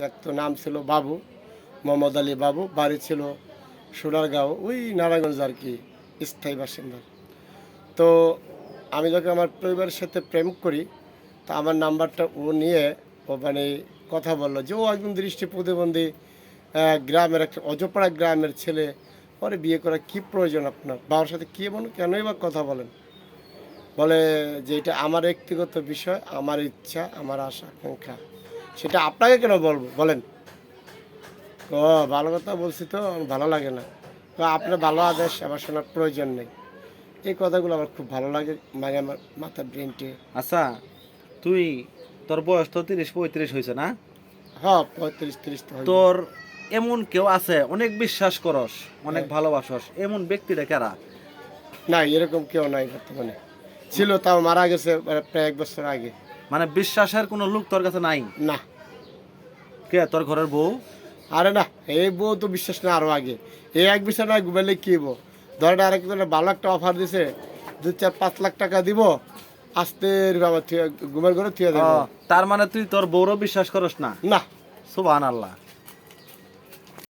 যার তো নাম ছিল বাবু, মোহাম্মদ আলী বাবু, বাড়ি ছিল সোনারগাঁও, ওই নারায়ণগঞ্জ আর কি, স্থায়ী বাসিন্দা। তো আমি যখন আমার পরিবারের সাথে প্রেম করি, তা আমার নাম্বারটা ও নিয়ে ও মানে কথা বলল যে, ও একজন দৃষ্টি প্রতিবন্ধী গ্রামের একটা অজপাড়া গ্রামের ছেলে পরে বিয়ে করা কি প্রয়োজন আপনার? বাবার সাথে কী বলুন কেনই বা কথা বলেন? বলে যে, এটা আমার ব্যক্তিগত বিষয়, আমার ইচ্ছা, আমার আশা, আকাঙ্ক্ষা। সেটা আপনাকে কেন বলব? বলেন। ও ভালো কথা বলছি তো আমার ভালো লাগে না। তো আপনার ভালো আদেশ আমার শোনার প্রয়োজন নেই। এই কথাগুলো আমার খুব ভালো লাগে মানে আমার মাথা ব্রেনটি আচ্ছা তুই তোর বয়স তো তিরিশ পঁয়ত্রিশ হয়েছে না? হ্যাঁ পঁয়ত্রিশ তিরিশ তোর এমন কেউ আছে অনেক বিশ্বাস করস অনেক হ্যাঁ। ভালোবাসস এমন ব্যক্তিটা কারা? না এরকম কেউ নাই বর্তমানে। ছিল তাও মারা গেছে মানে প্রায় এক বছর আগে। মানে বিশ্বাসের কোনো লোক তোর কাছে নাই? না। কে তোর ঘরের বউ? আরে না এই বউ তো বিশ্বাস না আরও আগে। এই এক বিশ্বাস না ঘুমালে কি হব ধরেন আরেকজনের ভালো একটা অফার দিছে দু চার পাঁচ লাখ টাকা দিব আসতে বাবা ঘুমের ঘরে থিয়ে দেবো। তার মানে তুই তোর বউরও বিশ্বাস করস না? না। সুবাহ আল্লাহ